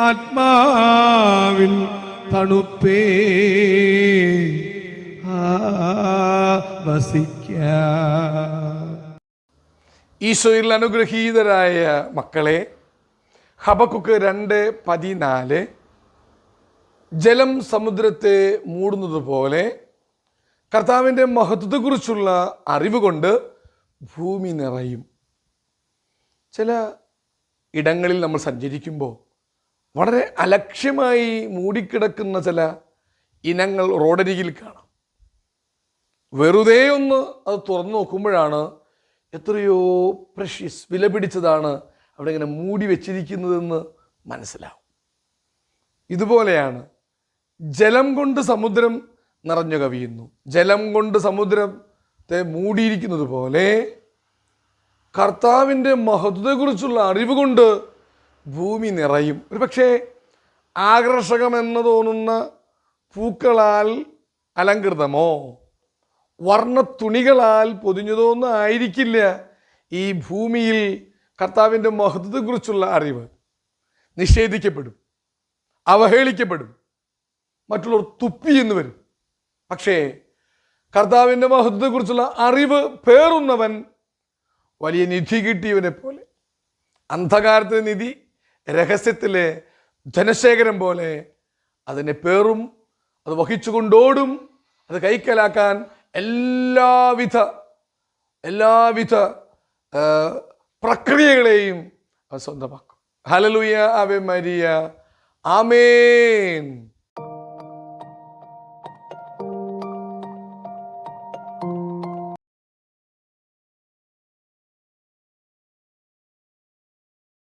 ആത്മാവിൻ തണുപ്പേ. വസിക്ക. ഈശോയിൽ അനുഗ്രഹീതരായ മക്കളെ ഹബക്കുക്ക് രണ്ട് പതിനാല്. ജലം സമുദ്രത്തെ മൂടുന്നത് പോലെ കർത്താവിന്റെ മഹത്വത്തെക്കുറിച്ചുള്ള അറിവ് കൊണ്ട് ഭൂമി നിറയും. ചില ഇടങ്ങളിൽ നമ്മൾ സഞ്ചരിക്കുമ്പോൾ വളരെ അലക്ഷ്യമായി മൂടിക്കിടക്കുന്ന ചില ഇനങ്ങൾ റോഡരികിൽ കാണാം. വെറുതെ ഒന്ന് അത് തുറന്നു നോക്കുമ്പോഴാണ് എത്രയോ പ്രഷ്യസ് വില പിടിച്ചതാണ് അവിടെ ഇങ്ങനെ മൂടി വെച്ചിരിക്കുന്നതെന്ന് മനസ്സിലാവും. ഇതുപോലെയാണ് ജലം കൊണ്ട് സമുദ്രം നിറഞ്ഞു കവിയുന്നു. ജലം കൊണ്ട് സമുദ്രത്തെ മൂടിയിരിക്കുന്നത് പോലെ കർത്താവിന്റെ മഹത്വത്തെക്കുറിച്ചുള്ള അറിവ് കൊണ്ട് ഭൂമി നിറയും. ഒരു പക്ഷേ ആകർഷകമെന്ന് തോന്നുന്ന പൂക്കളാൽ അലങ്കൃതമോ? വർണത്തുണികളാൽ പൊതിഞ്ഞതൊന്നും ആയിരിക്കില്ല ഈ ഭൂമിയിൽ കർത്താവിന്റെ മഹത്വത്തെക്കുറിച്ചുള്ള അറിവ്. നിഷേധിക്കപ്പെടും അവഹേളിക്കപ്പെടും മറ്റുള്ളവർ തുപ്പി എന്ന് വരും. പക്ഷേ കർത്താവിന്റെ മഹത്വത്തെക്കുറിച്ചുള്ള അറിവ് പേറുന്നവൻ വലിയ നിധി കിട്ടിയവനെ പോലെ അന്ധകാരത്തിലെ നിധി രഹസ്യത്തിലെ ധനശേഖരം പോലെ അതിനെ പേറും അത് വഹിച്ചുകൊണ്ടോടും അത് കൈക്കലാക്കാൻ എല്ലാവിധ എല്ലാവിധ പ്രക്രിയകളെയും അത് സ്വന്തമാക്കും. ഹലലുയ അവെ മരിയ. ആമേൻ.